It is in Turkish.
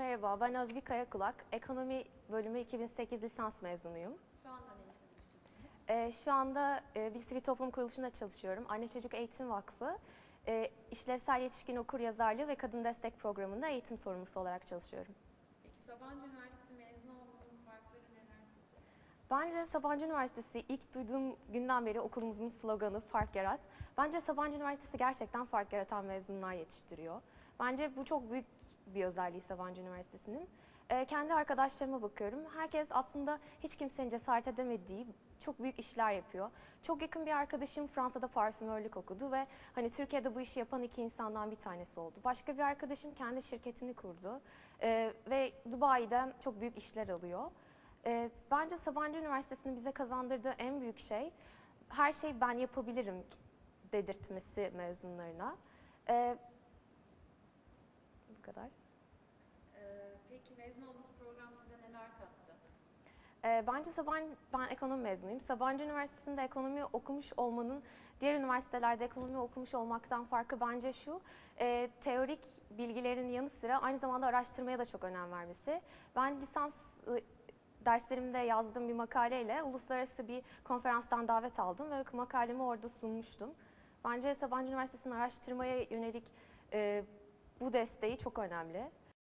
Merhaba, ben Özgü Karakulak. Ekonomi bölümü 2008 lisans mezunuyum. Şu anda ne? Ee, şu anda e, bir sivil toplum kuruluşunda çalışıyorum. Anne Çocuk Eğitim Vakfı. E, işlevsel yetişkin okur yazarlığı ve kadın destek programında eğitim sorumlusu olarak çalışıyorum. Peki Sabancı Üniversitesi mezun olmanın farkları neler sizce? Bence Sabancı Üniversitesi ilk duyduğum günden beri okulumuzun sloganı fark yarat. Bence Sabancı Üniversitesi gerçekten fark yaratan mezunlar yetiştiriyor. Bence bu çok büyük bir özelliği Sabancı Üniversitesi'nin. Ee, kendi arkadaşlarıma bakıyorum. Herkes aslında hiç kimsenin cesaret edemediği çok büyük işler yapıyor. Çok yakın bir arkadaşım Fransa'da parfümörlük okudu ve hani Türkiye'de bu işi yapan iki insandan bir tanesi oldu. Başka bir arkadaşım kendi şirketini kurdu Ee, ve Dubai'de çok büyük işler alıyor. Ee, bence Sabancı Üniversitesi'nin bize kazandırdığı en büyük şey her şeyi ben yapabilirim dedirtmesi mezunlarına. Ee, kadar. Ee, peki mezun olduğunuz program size neler kattı? Ee, bence Sabancı, ben ekonomi mezunuyum. Sabancı Üniversitesi'nde ekonomi okumuş olmanın diğer üniversitelerde ekonomi okumuş olmaktan farkı bence şu, e, teorik bilgilerin yanı sıra aynı zamanda araştırmaya da çok önem vermesi. Ben lisans e, derslerimde yazdığım bir makaleyle uluslararası bir konferanstan davet aldım ve makalemi orada sunmuştum. Bence Sabancı Üniversitesi'nin araştırmaya yönelik e, bu desteği çok önemli.